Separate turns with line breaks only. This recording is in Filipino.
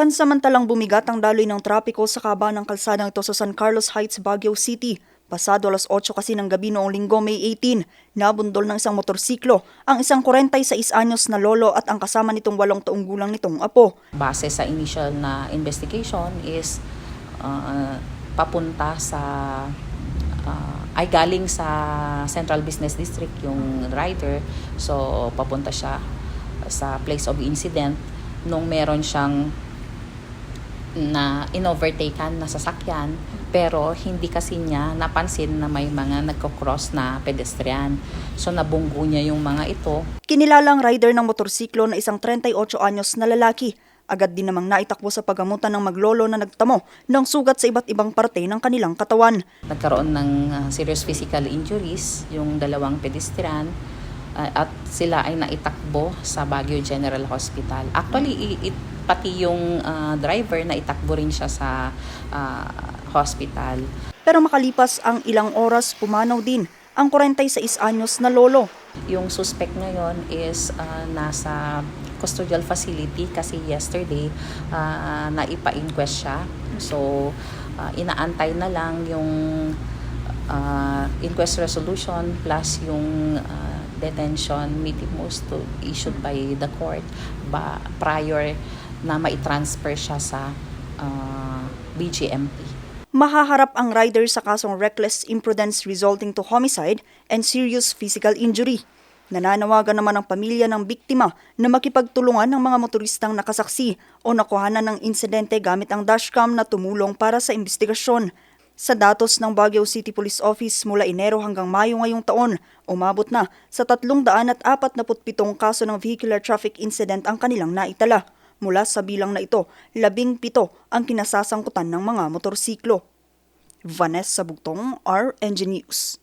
Pansamantalang bumigat ang daloy ng trapiko sa kaba ng kalsadang ito sa San Carlos Heights, Baguio City. Pasado alas 8 kasi ng gabi noong linggo May 18, nabundol ng isang motorsiklo ang isang 46 anyos na lolo at ang kasama nitong walong taong gulang nitong apo.
Base sa initial na investigation is uh, papunta sa uh, ay galing sa Central Business District yung rider. So papunta siya sa place of incident nung meron siyang na inovertaken na sasakyan pero hindi kasi niya napansin na may mga nagko-cross na pedestrian. So nabunggo niya yung mga ito
Kinilalang rider ng motorsiklo na isang 38 anyos na lalaki. Agad din namang naitakbo sa pagamutan ng maglolo na nagtamo ng sugat sa iba't ibang parte ng kanilang katawan.
nagkaroon ng uh, serious physical injuries yung dalawang pedestrian uh, at sila ay naitakbo sa Baguio General Hospital. Actually, it, pati yung uh, driver na itakbo rin siya sa uh, hospital.
Pero makalipas ang ilang oras, pumanaw din ang 46 anyos na lolo.
Yung suspect ngayon is uh, nasa custodial facility kasi yesterday uh, naipa-inquest siya. So, uh, inaantay na lang yung uh, inquest resolution plus yung uh, detention mitimus to issued by the court ba prior na mai-transfer siya sa uh, BGMP.
Mahaharap ang rider sa kasong reckless imprudence resulting to homicide and serious physical injury. Nananawagan naman ang pamilya ng biktima na makipagtulungan ng mga motoristang nakasaksi o nakuhanan ng insidente gamit ang dashcam na tumulong para sa investigasyon. Sa datos ng Baguio City Police Office mula Enero hanggang Mayo ngayong taon, umabot na sa 347 kaso ng vehicular traffic incident ang kanilang naitala. Mula sa bilang na ito, labing pito ang kinasasangkutan ng mga motorsiklo. Vanessa Bugtong, RNG News.